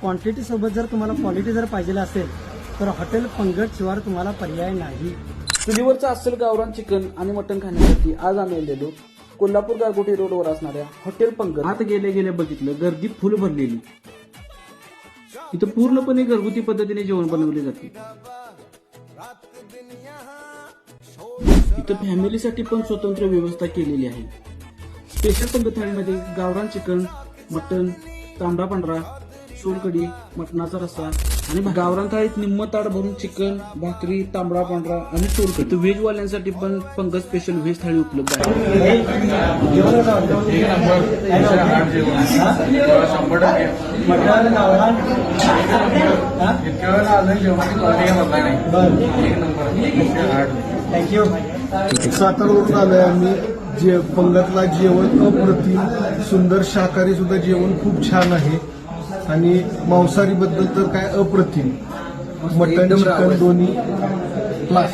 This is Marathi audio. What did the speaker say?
क्वांटिटी सोबत जर तुम्हाला क्वालिटी जर पाहिजे असेल तर हॉटेल पंगत शिवार तुम्हाला पर्याय नाही. चुलीवरचं अस्सल गावरान चिकन आणि मटण खाण्यासाठी आज आम्ही आलेलो कोल्हापूर गारगोटी रोडवर असणाऱ्या हॉटेल पंगत आत गेले गेले बघितलं गर्दी फुल भरलेली. इथं पूर्णपणे घरगुती पद्धतीने जेवण बनवले जाते. इथं फॅमिलीसाठी पण स्वतंत्र व्यवस्था केलेली आहे. स्पेशल पंगत थाळीमध्ये गावरान चिकन मटन तांबडा पांढरा सोलकडी मटणाचा रस्सा आणि गावरान थाळीत निम्म ताट भरून चिकन भाकरी तांबडा पांढरा आणि सोलकडी तर व्हेज वाल्यांसाठी पण पंगत स्पेशल व्हेज थाळी उपलब्ध आहे. सातारवरून आलोय आम्ही. जे पंगतला जेवण अप्रतिम सुंदर शाकाहारी सुद्धा जेवण खूप छान आहे. आणि मांसाहारी बद्दल तर काय अप्रतिम. मटन चिकन दोन्ही. क्लास.